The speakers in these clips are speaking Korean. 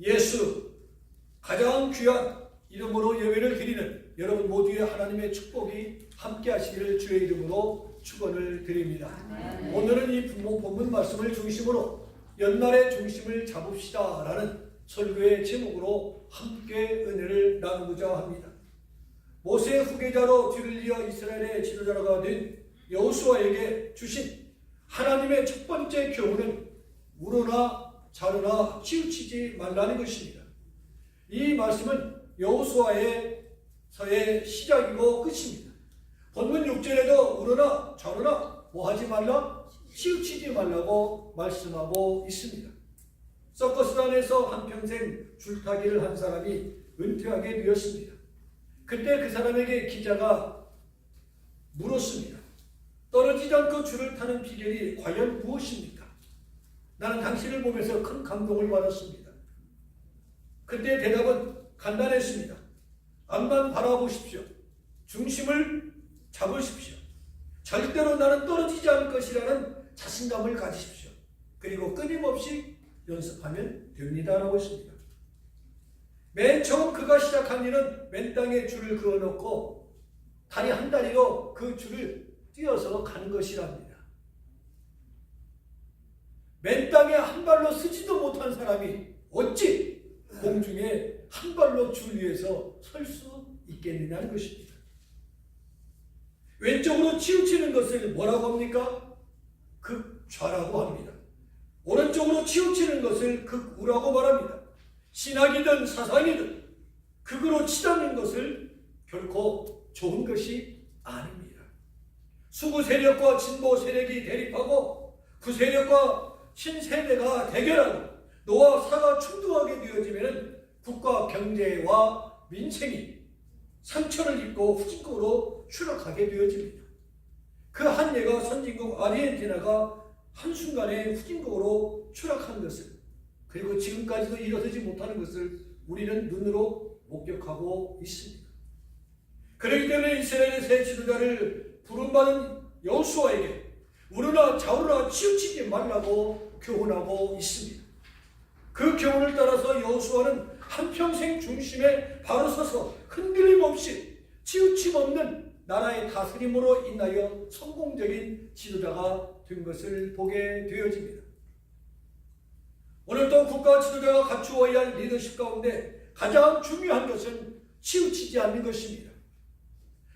예수 가장 귀한 이름으로 예배를 드리는 여러분 모두의 하나님의 축복이 함께 하시기를 주의 이름으로 축원을 드립니다. 오늘은 이 부모 본문 말씀을 중심으로 연말의 중심을 잡읍시다라는 설교의 제목으로 함께 은혜를 나누고자 합니다. 모세의 후계자로 뒤를 이어 이스라엘의 지도자가 된 여호수아에게 주신 하나님의 첫 번째 교훈은 우러나 자르나 치우치지 말라는 것입니다. 이 말씀은 여호수아의 서의 시작이고 끝입니다. 본문 6절에도 우러나 자르나 뭐 하지 말라? 치우치지 말라고 말씀하고 있습니다. 서커스단에서 한평생 줄타기를 한 사람이 은퇴하게 되었습니다. 그때 그 사람에게 기자가 물었습니다. 떨어지지 않고 줄을 타는 비결이 과연 무엇입니까? 나는 당신을 보면서 큰 감동을 받았습니다. 그때 대답은 간단했습니다. 앞만 바라보십시오. 중심을 잡으십시오. 절대로 나는 떨어지지 않을 것이라는 자신감을 가지십시오. 그리고 끊임없이 연습하면 됩니다라고 했습니다. 맨 처음 그가 시작한 일은 맨 땅에 줄을 그어놓고 다리 한 다리로 그 줄을 뛰어서 가는 것이랍니다. 맨 땅에 한 발로 쓰지도 못한 사람이 어찌 공중에 한 발로 줄 위에서 설 수 있겠느냐는 것입니다. 왼쪽으로 치우치는 것을 뭐라고 합니까? 극좌라고 합니다. 오른쪽으로 치우치는 것을 극우라고 말합니다. 신학이든 사상이든 극으로 치닫는 것을 결코 좋은 것이 아닙니다. 수구 세력과 진보 세력이 대립하고 구세력과 신세대가 대결하고 노와 사가 충돌하게 되어지면 국가 경제와 민생이 상처를 입고 후진국으로 추락하게 되어집니다. 그 한 예가 선진국 아르헨티나가 한순간에 후진국으로 추락한 것을 그리고 지금까지도 일어서지 못하는 것을 우리는 눈으로 목격하고 있습니다. 그렇기 때문에 이스라엘의 새 지도자를 부름받은 여호수아에게 우르나 좌우나 치우치지 말라고 교훈하고 있습니다. 그 교훈을 따라서 여호수아는 한평생 중심에 바로 서서 흔들림 없이 치우침 없는 나라의 다스림으로 인하여 성공적인 지도자가 된 것을 보게 되어집니다. 오늘도 국가 지도자가 갖추어야 할 리더십 가운데 가장 중요한 것은 치우치지 않는 것입니다.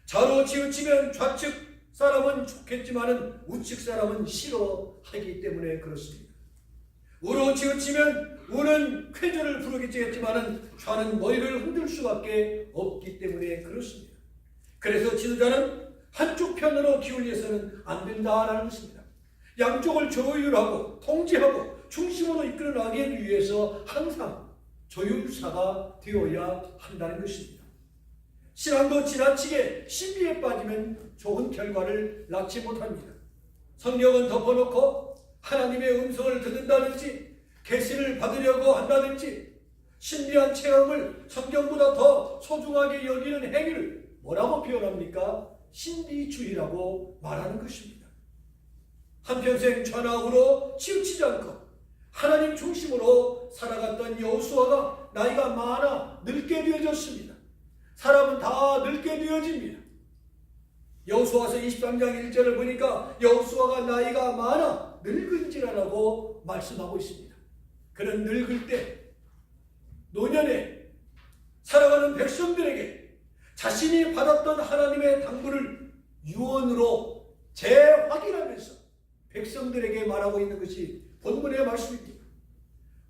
좌로 치우치면 좌측 사람은 좋겠지만은 우측 사람은 싫어하기 때문에 그렇습니다. 우로 치우치면 우는 쾌조를 부르겠지만은 좌는 머리를 흔들 수밖에 없기 때문에 그렇습니다. 그래서 지도자는 한쪽 편으로 기울여서는 안 된다라는 것입니다. 양쪽을 조율하고 통제하고 중심으로 이끌어 나가기 위해서 항상 조율사가 되어야 한다는 것입니다. 신앙도 지나치게 신비에 빠지면 좋은 결과를 낳지 못합니다. 성경은 덮어놓고 하나님의 음성을 듣는다든지 계시를 받으려고 한다든지 신비한 체험을 성경보다 더 소중하게 여기는 행위를 뭐라고 표현합니까? 신비주의라고 말하는 것입니다. 한평생 전화으로 치우치지 않고 하나님 중심으로 살아갔던 여호수아가 나이가 많아 늙게 되어졌습니다. 사람은 다 늙게 되어집니다. 여호수아서 23장 1절을 보니까 여호수아가 나이가 많아 늙은지라라고 말씀하고 있습니다. 그는 늙을 때 노년에 살아가는 백성들에게 자신이 받았던 하나님의 당부를 유언으로 재확인하면서 백성들에게 말하고 있는 것이 본문의 말씀입니다.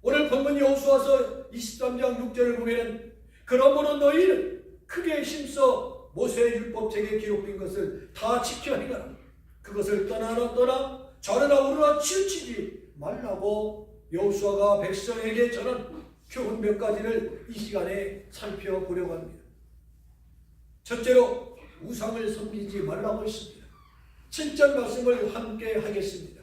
오늘 본문 여호수아서 23장 6절을 보면 그러므로 너희는 크게 힘써 모세의 율법책에 기록된 것을 다 지켜 행하라. 그것을 떠나나 떠나 저러나 오르나 치우치지 말라고 여호수아가 백성에게 전한 교훈 몇 가지를 이 시간에 살펴보려고 합니다. 첫째로 우상을 섬기지 말라고 했습니다. 7절 말씀을 함께 하겠습니다.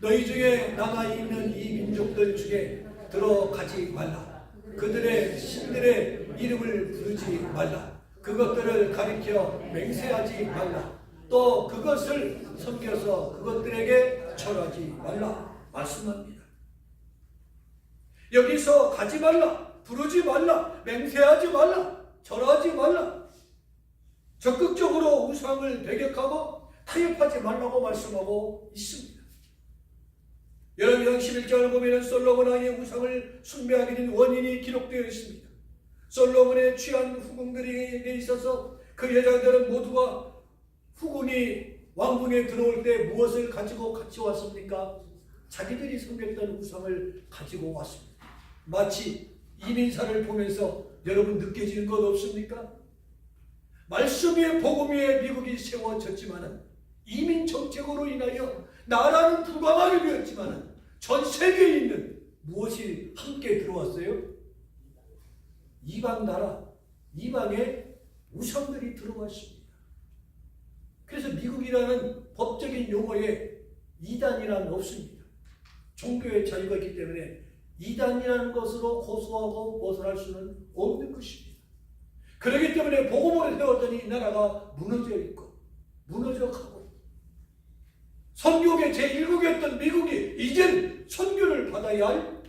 너희 중에 남아 있는 이 민족들 중에 들어가지 말라. 그들의 신들의 이름을 부르지 말라. 그것들을 가리켜 맹세하지 말라. 또 그것을 섬겨서 그것들에게 절하지 말라. 말씀합니다. 여기서 가지 말라, 부르지 말라, 맹세하지 말라, 절하지 말라. 적극적으로 우상을 배격하고 타협하지 말라고 말씀하고 있습니다. 열왕기상 11장을 보면 솔로몬 왕의 우상을 숭배하게 된 원인이 기록되어 있습니다. 솔로몬의 취한 후궁들에게 있어서 그 여자들은 모두가 후궁이 왕궁에 들어올 때 무엇을 가지고 같이 왔습니까? 자기들이 섬겼던 우상을 가지고 왔습니다. 마치 이민사를 보면서 여러분 느껴지는 것 없습니까? 말씀 위에 복음 위에 미국이 세워졌지만은 이민 정책으로 인하여 나라는 부강하게 되었지만은 전 세계에 있는 무엇이 함께 들어왔어요? 이방 나라, 이방의 우상들이 들어왔습니다. 그래서 미국이라는 법적인 용어에 이단이란 없습니다. 종교의 자유가 있기 때문에 이단이라는 것으로 고소하고 벗어날 수는 없는 것입니다. 그렇기 때문에 복음을 세웠더니 이 나라가 무너져 있고 무너져 가고 선교계 제1국이었던 미국이 이젠 선교를 받아야 할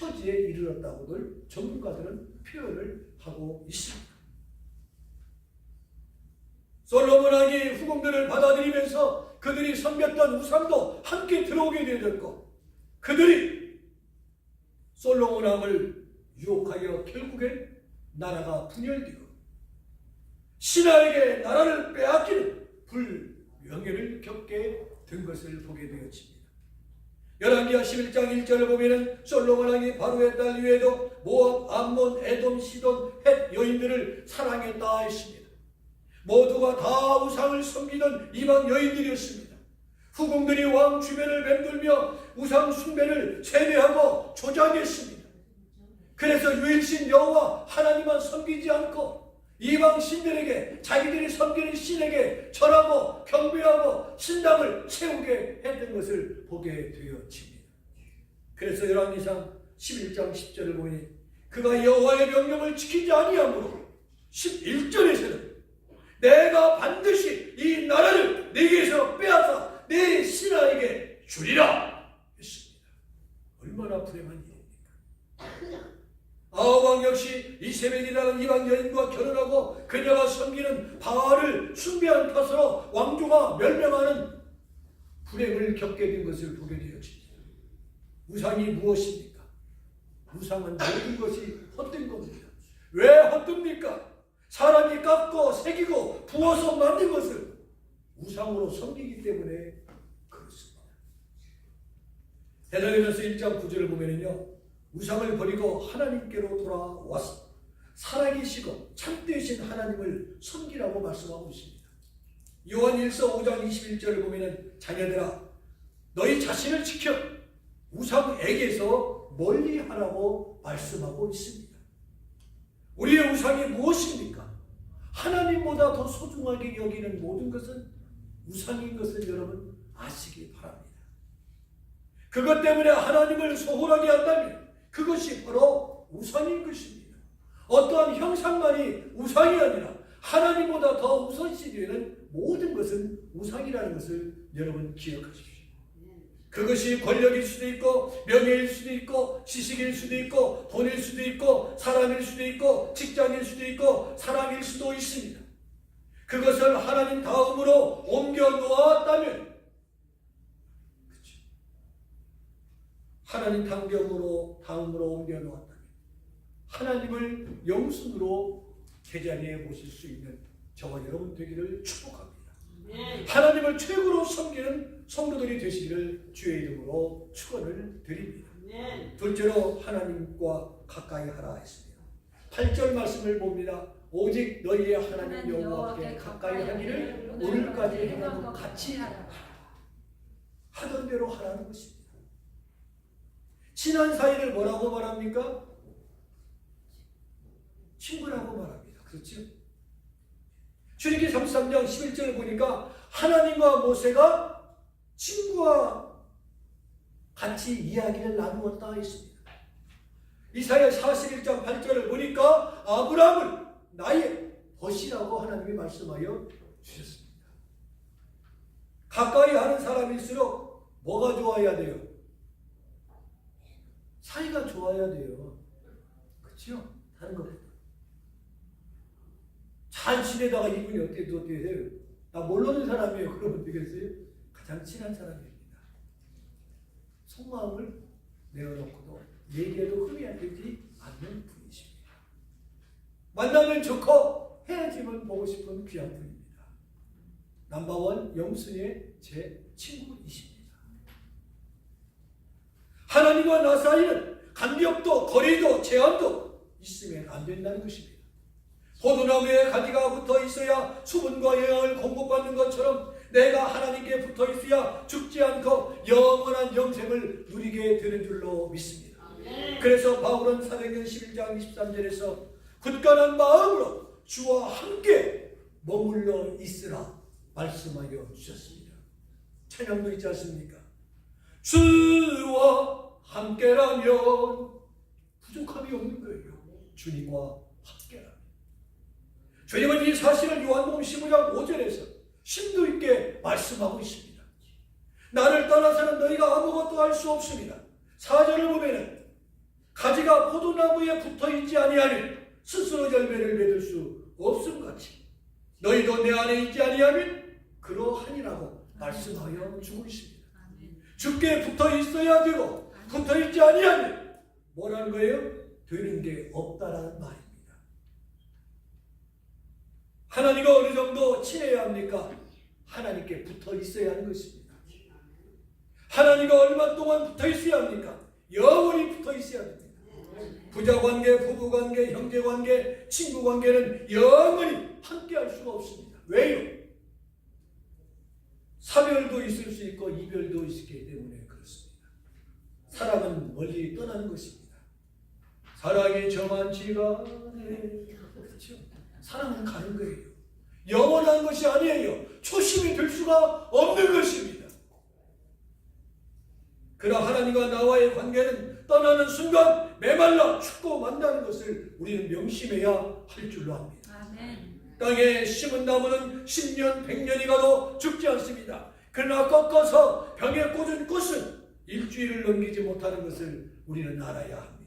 처지에 이르렀다고들 전문가들은 표현을 하고 있습니다. 솔로몬 왕이 후궁들을 받아들이면서 그들이 섬겼던 우상도 함께 들어오게 되었고 그들이 솔로몬 왕을 유혹하여 결국엔 나라가 분열되고 신하에게 나라를 빼앗기는 불명예를 겪게 된 것을 보게 되었습니다. 열왕기하 11장 1절을 보면은 솔로몬 왕이 바로의 딸 위에도 모압, 암몬, 에돔, 시돈, 헷 여인들을 사랑했다 했습니다. 모두가 다 우상을 섬기던 이방 여인들이었습니다. 후궁들이 왕 주변을 맴돌며 우상 숭배를 세뇌하고 조장했습니다. 그래서 유일신 여호와 하나님만 섬기지 않고 이방 신들에게 자기들이 섬기는 신에게 절하고 경배하고 신당을 세우게 했던 것을 보게 되어집니다. 그래서 열왕기상 11장 10절을 보니 그가 여호와의 명령을 지키지 아니하므로 11절에서는 내가 반드시 이 나라를 네게서 빼앗아 네 신하에게 주리라 했습니다. 얼마나 불행한 일입니까? 아왕 역시 이세벨이라는 이방 여인과 결혼하고 그녀가 섬기는 바알을 숭배한 탓으로 왕조가 멸명하는 불행을 겪게 된 것을 보게 되었습니다. 우상이 무엇입니까? 우상은 모든 것이 헛된 겁니다. 왜 헛됩니까? 사람이 깎고 새기고 부어서 만든 것을 우상으로 섬기기 때문에 그렇습니다. 대장에서 1장 9절을 보면요. 우상을 버리고 하나님께로 돌아와서 살아계시고 참되신 하나님을 섬기라고 말씀하고 있습니다. 요한 1서 5장 21절을 보면은 자녀들아 너희 자신을 지켜 우상에게서 멀리하라고 말씀하고 있습니다. 우리의 우상이 무엇입니까? 하나님보다 더 소중하게 여기는 모든 것은 우상인 것을 여러분 아시기 바랍니다. 그것 때문에 하나님을 소홀하게 한다면 그것이 바로 우상인 것입니다. 어떠한 형상만이 우상이 아니라 하나님보다 더 우선시 되는 모든 것은 우상이라는 것을 여러분 기억하십시오. 그것이 권력일 수도 있고 명예일 수도 있고 지식일 수도 있고 돈일 수도 있고 사람일 수도 있고 직장일 수도 있고 사람일 수도 있습니다. 그것을 하나님 다음으로 옮겨 놓았다면 그렇죠. 하나님 당병으로 다음으로 옮겨 놓았다면 하나님을 영순으로 제자리에 모실 수 있는 저와 여러분 되기를 축복합니다. 하나님을 최고로 섬기는 성도들이 되시기를 주의 이름으로 축원을 드립니다. 둘째로 하나님과 가까이 하라 했습니다. 8절 말씀을 봅니다. 오직 너희의 하나님 여호와께 가까이 하기를 오늘까지 행한 것 같이 하라. 하던 대로 하라는 것입니다. 친한 사이를 뭐라고 말합니까? 친구라고 말합니다. 그렇죠? 출애기 33장 11절을 보니까 하나님과 모세가 친구와 같이 이야기를 나누었다 했습니다. 이사야 41장 8절을 보니까 아브라함을 나의 벗이라고 하나님이 말씀하여 주셨습니다. 가까이 하는 사람일수록 뭐가 좋아야 돼요? 사이가 좋아야 돼요. 그렇죠? 다른 것보다. 잘 지내다가 이분이 어떻게 어떻게 해요? 나 모르는 사람이에요. 그러면 되겠어요? 가장 친한 사람입니다. 속마음을 내어놓고도 얘기해도 흠이 안 되지 않는 분이십니다. 만나면 좋고 헤어지면 보고 싶은 귀한 분입니다. 넘버원 영순의 제 친구이십니다. 하나님과 나 사이는 간격도 거리도 제한도 있으면 안 된다는 것입니다. 포도나무에 가지가 붙어 있어야 수분과 영양을 공급받는 것처럼 내가 하나님께 붙어 있어야 죽지 않고 영원한 영생을 누리게 되는 줄로 믿습니다. 그래서 바울은 사도행전 11장 23절에서 굳건한 마음으로 주와 함께 머물러 있으라 말씀하여 주셨습니다. 찬양도 있지 않습니까? 주와 함께라면 부족함이 없는 거예요. 주님과 함께라면. 주님은 이 사실을 요한복음 15장 5절에서 심도 있게 말씀하고 있습니다. 나를 떠나서는 너희가 아무것도 할 수 없습니다. 4절을 보면은 가지가 포도나무에 붙어 있지 아니하니 스스로 열매를 맺을 수 없음 같이 너희도 내 안에 있지 아니하면 그러하니라고 말씀하여 주고 있습니다. 죽게 붙어 있어야 되고 붙어 있지 아니하면 뭐라는 거예요? 되는 게 없다라는 말입니다. 하나님과 어느 정도 친해야 합니까? 하나님께 붙어 있어야 하는 것입니다. 하나님과 얼마 동안 붙어 있어야 합니까? 영원히 붙어 있어야 됩니다. 부자 관계, 부부 관계, 형제 관계, 친구 관계는 영원히 함께 할 수가 없습니다. 왜요? 사별도 있을 수 있고 이별도 있기 때문에. 사랑은 멀리 떠나는 것입니다. 사랑이 저만치가 그렇죠. 사랑은 가는 거예요. 영원한 것이 아니에요. 초심이 될 수가 없는 것입니다. 그러나 하나님과 나와의 관계는 떠나는 순간 메말라 죽고 만다는 것을 우리는 명심해야 할 줄로 압니다. 땅에 심은 나무는 10년, 100년이 가도 죽지 않습니다. 그러나 꺾어서 벽에 꽂은 꽃은 일주일을 넘기지 못하는 것을 우리는 알아야 합니다.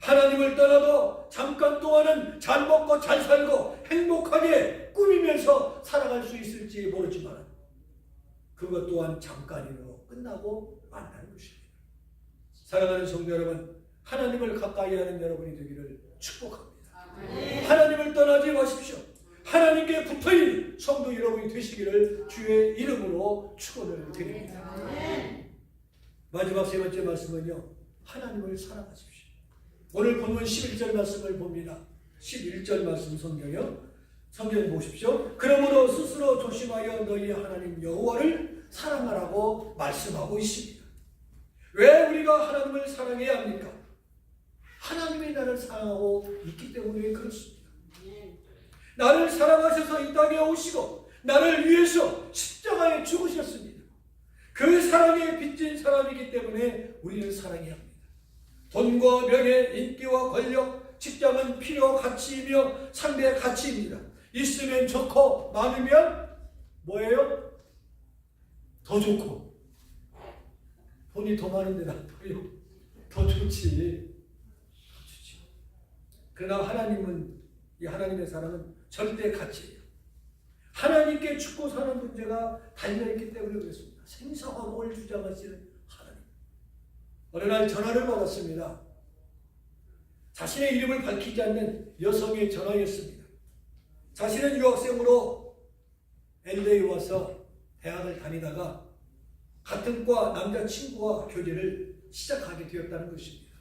하나님을 떠나도 잠깐 동안은 잘 먹고 잘 살고 행복하게 꾸미면서 살아갈 수 있을지 모르지만 그것 또한 잠깐이로 끝나고 만나는 것입니다. 사랑하는 성도 여러분, 하나님을 가까이 하는 여러분이 되기를 축복합니다. 하나님을 떠나지 마십시오. 하나님께 붙어있는 성도 여러분이 되시기를 주의 이름으로 축원을 드립니다. 마지막 세 번째 말씀은요. 하나님을 사랑하십시오. 오늘 본문 11절 말씀을 봅니다. 11절 말씀 성경이요. 성경 보십시오. 그러므로 스스로 조심하여 너희 하나님 여호와를 사랑하라고 말씀하고 있습니다. 왜 우리가 하나님을 사랑해야 합니까? 하나님이 나를 사랑하고 있기 때문에 그렇습니다. 나를 사랑하셔서 이 땅에 오시고 나를 위해서 십자가에 죽으셨습니다. 그 사랑에 빚진 사람이기 때문에 우리는 사랑해야 합니다. 돈과 명예, 인기와 권력, 직장은 필요 가치이며 상대 가치입니다. 있으면 좋고 많으면 뭐예요? 더 좋고 돈이 더 많은데 나빠요. 더 좋지. 더 좋지. 그러나 하나님은 이 하나님의 사랑은 절대 가치예요. 하나님께 죽고 사는 문제가 달려있기 때문에 그렇습니다. 뭘 주장하시는 하나님. 어느 날 전화를 받았습니다. 자신의 이름을 밝히지 않는 여성의 전화였습니다. 자신은 유학생으로 LA 와서 대학을 다니다가 같은 과 남자친구와 교제를 시작하게 되었다는 것입니다.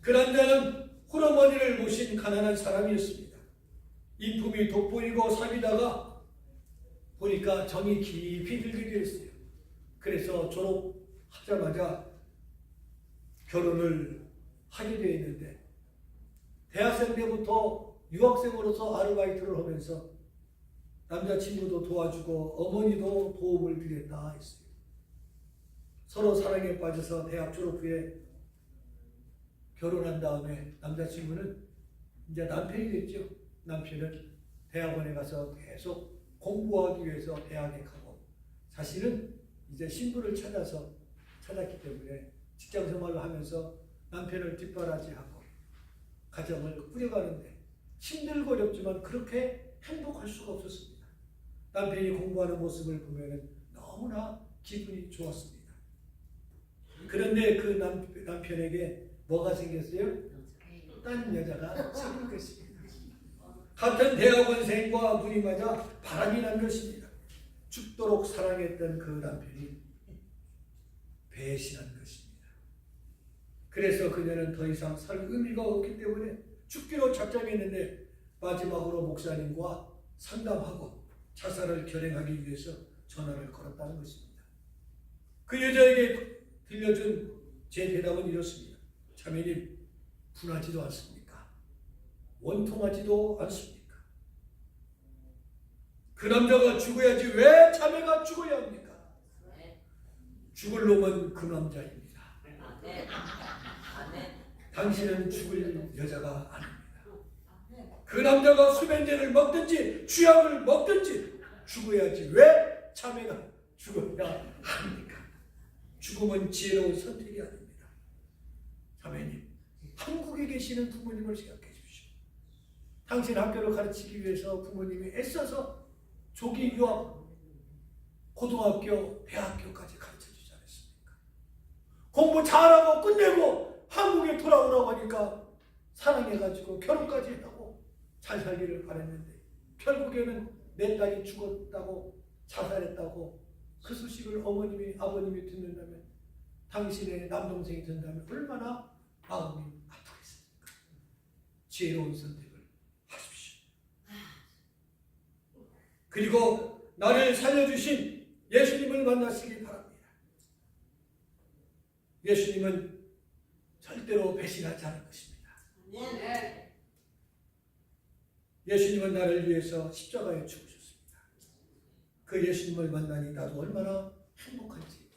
그 남자는 홀어머니를 모신 가난한 사람이었습니다. 인품이 돋보이고 사귀다가 보니까 정이 깊이 들게 되었어요. 그래서 졸업하자마자 결혼을 하게 되어 있는데 대학생 때부터 유학생으로서 아르바이트를 하면서 남자친구도 도와주고 어머니도 도움을 드렸다 했어요. 서로 사랑에 빠져서 대학 졸업 후에 결혼한 다음에 남자친구는 이제 남편이 됐죠. 남편은 대학원에 가서 계속 공부하기 위해서 대학에 가고 자신은 이제 신부를 찾아서 찾았기 때문에 직장 생활을 하면서 남편을 뒷바라지하고 가정을 꾸려가는데 힘들고 어렵지만 그렇게 행복할 수가 없었습니다. 남편이 공부하는 모습을 보면 너무나 기분이 좋았습니다. 그런데 그 남, 남편에게 뭐가 생겼어요? 딴 여자가 생긴 것입니다. 같은 대학원생과 눈이 맞아 바람이 난 것입니다. 죽도록 사랑했던 그 남편이 배신한 것입니다. 그래서 그녀는 더 이상 살 의미가 없기 때문에 죽기로 작정했는데 마지막으로 목사님과 상담하고 자살을 결행하기 위해서 전화를 걸었다는 것입니다. 그 여자에게 들려준 제 대답은 이렇습니다. 자매님, 분하지도 않습니까? 원통하지도 않습니까? 그 남자가 죽어야지 왜 자매가 죽어야 합니까? 죽을 놈은 그 남자입니다. 당신은 죽을 여자가 아닙니다. 그 남자가 수면제를 먹든지 쥐약을 먹든지 죽어야지 왜 자매가 죽어야 합니까? 죽음은 지혜로운 선택이 아닙니다. 자매님, 한국에 계시는 부모님을 생각해 주십시오. 당신 학교를 가르치기 위해서 부모님이 애써서 조기 유학, 고등학교, 대학교까지 가르쳐 주지 않았습니까? 공부 잘하고 끝내고 한국에 돌아오라고 하니까 사랑해가지고 결혼까지 했다고 잘 살기를 바랬는데 결국에는 내 딸이 죽었다고 자살했다고 그 소식을 어머님이 아버님이 듣는다면 당신의 남동생이 듣는다면 얼마나 마음이 아프겠습니까? 지혜로운 선택을 하십시오. 그리고 나를 살려주신 예수님을 만나시기 바랍니다. 예수님은 절대로 배신하지 않을 것입니다. 예수님은 나를 위해서 십자가에 죽으셨습니다. 그 예수님을 만나니 나도 얼마나 행복한지.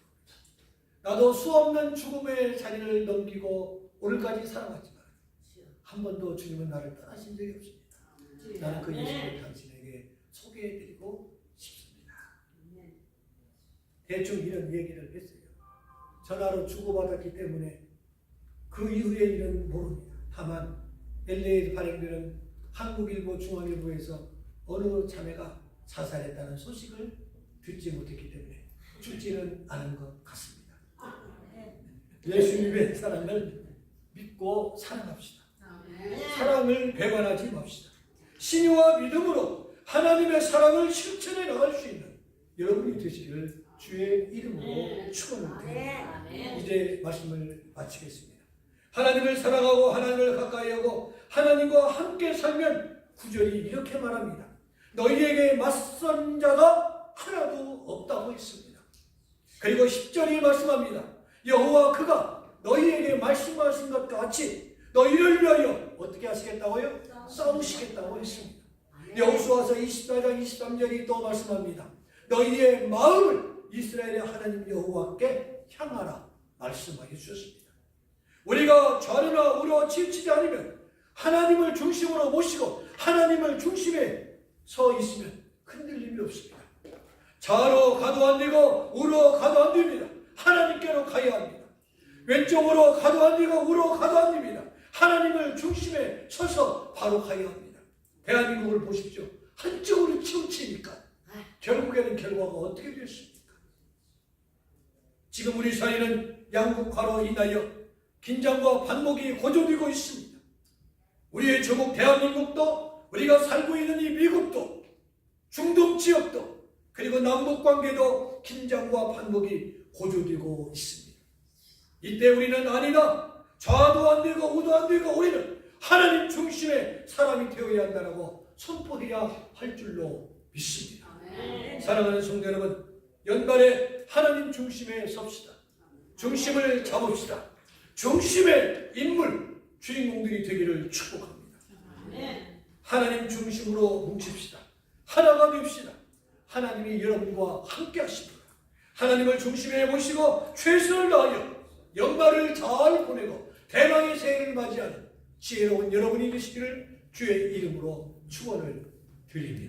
나도 수없는 죽음의 자리를 넘기고 오늘까지 살아왔지만 한 번도 주님은 나를 떠나신 적이 없습니다. 나는 그 예수님을 당신에게 소개해 드리고 싶습니다. 대충 이런 얘기를 했어요. 전화로 주고받았기 때문에 그 이후의 일은 모릅니다. 다만 LA에 발행되는 한국일보 중앙일보에서 어느 자매가 자살했다는 소식을 듣지 못했기 때문에 죽지는 않은 것 같습니다. 예수님의 사랑을 믿고 사랑합시다. 사랑을 배반하지 맙시다. 신유와 믿음으로 하나님의 사랑을 실천해 나갈 수 있는 여러분이 되시기를 주의 이름으로 축원을 드립니다. 이제 말씀을 마치겠습니다. 하나님을 사랑하고 하나님을 가까이하고 하나님과 함께 살면 구절이 이렇게 말합니다. 너희에게 맞선 자가 하나도 없다고 했습니다. 그리고 10절이 말씀합니다. 여호와 그가 너희에게 말씀하신 것 같이 너희를 위하여 어떻게 하시겠다고요? 싸우시겠다고 했습니다. 여호수아서 24장 23절이 또 말씀합니다. 너희의 마음을 이스라엘의 하나님 여호와께 향하라 말씀하여 주셨습니다. 우리가 좌르나 우려 치우치지 않으면 하나님을 중심으로 모시고 하나님을 중심에 서 있으면 흔들림이 없습니다. 좌로 가도 안 되고 우로 가도 안 됩니다. 하나님께로 가야 합니다. 왼쪽으로 가도 안 되고 우로 가도 안 됩니다. 하나님을 중심에 서서 바로 가야 합니다. 대한민국을 보십시오. 한쪽으로 치우치니까 결국에는 결과가 어떻게 됐습니까? 지금 우리 사회는 양국화로 인하여 긴장과 반목이 고조되고 있습니다. 우리의 조국 대한민국도 우리가 살고 있는 이 미국도 중동 지역도 그리고 남북 관계도 긴장과 반목이 고조되고 있습니다. 이때 우리는 아니다. 좌도 안 되고 우도 안 되고 우리는 하나님 중심의 사람이 되어야 한다라고 선포해야 할 줄로 믿습니다. 사랑하는 성도 여러분, 연말에 하나님 중심에 섭시다. 중심을 잡읍시다. 중심의 인물, 주인공들이 되기를 축복합니다. 하나님 중심으로 뭉칩시다. 하나가 됩시다. 하나님이 여러분과 함께 하십니다. 하나님을 중심에 모시고 최선을 다하여 연말을 잘 보내고 대망의 새해를 맞이하는 지혜로운 여러분이 되시기를 주의 이름으로 축원을 드립니다.